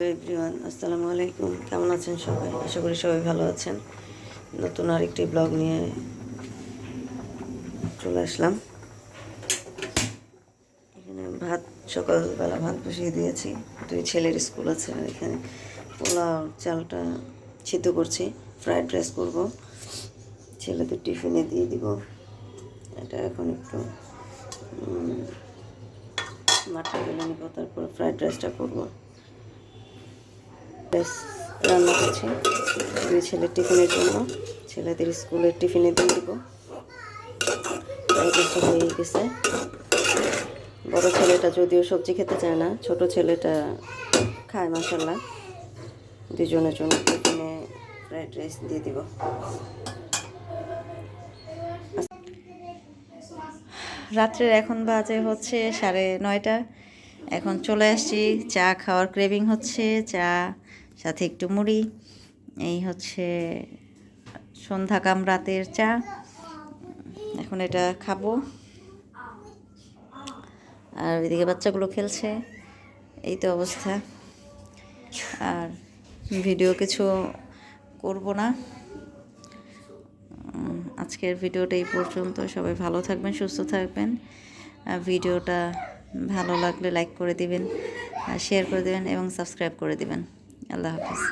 Everyone আসসালামু আলাইকুম। কেমন আছেন সবাই? আশা করি সবাই ভালো আছেন। নতুন আরেকটি ব্লগ নিয়ে চলে আসলাম। এখানে ভাত, সকালবেলা ভাত বসিয়ে দিয়েছি। দুই ছেলের স্কুল আছে এখানে পোলাও, চালটা সিদ্ধ করছি। ফ্রাইড রাইস করব। ছেলেদের টিফিনে দিয়ে দিব। এটা এখন একটু মাঠে গেলে নিব, তারপর ফ্রাইড রাইসটা করব। রাইস রান্না করছি। দুই ছেলের টিফিনের জন্য। ছেলেদের স্কুলের টিফিনে দিয়ে দিব। হয়ে গেছে। বড় ছেলেটা যদিও সবজি খেতে চায় না, ছোট ছেলেটা খায় মশাল্লা দুজনের জন্য টিফিনে ফ্রাইড রাইস দিয়ে দিব। রাত্রের এখন বাজে হচ্ছে সাড়ে নয়টা। এখন চলে আসছি, চা খাওয়ার ক্রেভিং হচ্ছে, চা, সাথে একটু মুড়ি। এই হচ্ছে সন্ধ্যা কাম রাতের চা। এখন এটা খাব। আর এদিকে বাচ্চাগুলো খেলছে। এই তো অবস্থা। আর ভিডিও কিছু করব না। আজকের ভিডিওটা এই পর্যন্ত। সবাই ভালো থাকবেন, সুস্থ থাকবেন। ভিডিওটা ভালো লাগলে লাইক করে দিবেন, আর শেয়ার করে দেবেন এবং সাবস্ক্রাইব করে দিবেন। আল্লাহ হাফিজ।